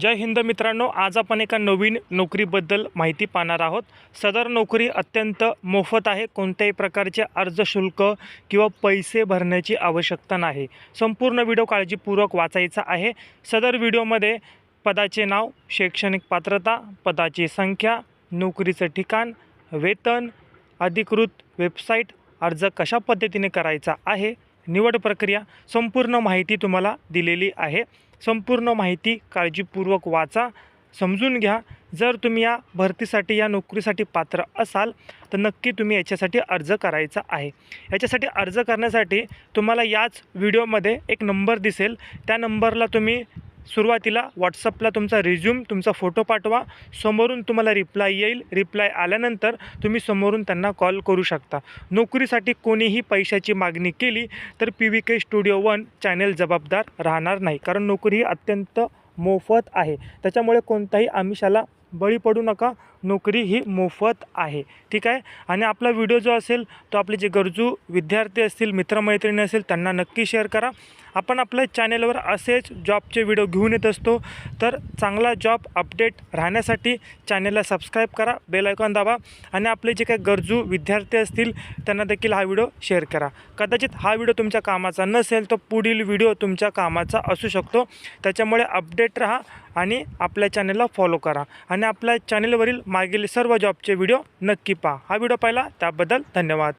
जय हिंद मित्रांनो आज आपण एका नवीन नोकरीबद्दल माहिती पाहणार आहोत. सदर नोकरी अत्यंत मोफत आहे कोणत्याही प्रकारचे अर्ज शुल्क किंवा पैसे भरण्याची आवश्यकता नाही. संपूर्ण व्हिडिओ काळजीपूर्वक वाचायचा आहे. सदर व्हिडिओमध्ये पदाचे नाव शैक्षणिक पात्रता पदाची संख्या नोकरीचं ठिकाण वेतन अधिकृत वेबसाईट अर्ज कशा पद्धतीने करायचा आहे निवड प्रक्रिया संपूर्ण माहिती तुम्हाला दिलेली आहे. संपूर्ण माहिती काळजीपूर्वक वाचा समजून घ्या. जर तुम्ही या भरतीसाठी या नोकरीसाठी पात्र असाल तर नक्की तुम्ही याच्यासाठी अर्ज करायचा आहे. याच्यासाठी अर्ज करण्यासाठी तुम्हाला याच व्हिडिओमध्ये एक नंबर दिसेल. त्या नंबरला तुम्ही सुरुवातीला व्हॉट्सअपला तुमचा रिझ्यूम तुमचा फोटो पाठवा. समोरून तुम्हाला रिप्लाय येईल. रिप्लाय आल्यानंतर तुम्ही समोरून त्यांना कॉल करू शकता. नोकरीसाठी कोणीही पैशाची मागणी केली तर P V K studio one channel जबाबदार राहणार नाही. कारण नोकरी ही अत्यंत मोफत आहे. त्याच्यामुळे कोणताही आमिषाला बळी पडू नका. नोकरी ही मोफत आहे. ठीक आहे? आणि आपला व्हिडिओ जो असेल तो आपले जे गरजू विद्यार्थी असतील मित्रमैत्रिणी असेल त्यांना नक्की शेअर करा. आपण आपल्या चॅनेलवर असेच जॉबचे व्हिडिओ घेऊन येत असतो. तर चांगला जॉब अपडेट राहण्यासाठी चॅनेलला सबस्क्राईब करा बेल आयकॉन दाबा आणि आपले जे काही गरजू विद्यार्थी असतील त्यांना देखील हा व्हिडिओ शेअर करा. कदाचित हा व्हिडिओ तुमच्या कामाचा नसेल तर पुढील व्हिडिओ तुमच्या कामाचा असू शकतो. त्याच्यामुळे अपडेट राहा. आणि आपल्या चॅनलला फॉलो करा. आणि आपल्या चॅनलवरील मागील सर्व जॉबचे व्हिडिओ नक्की पहा. हा व्हिडिओ पाहिला त्याबद्दल धन्यवाद.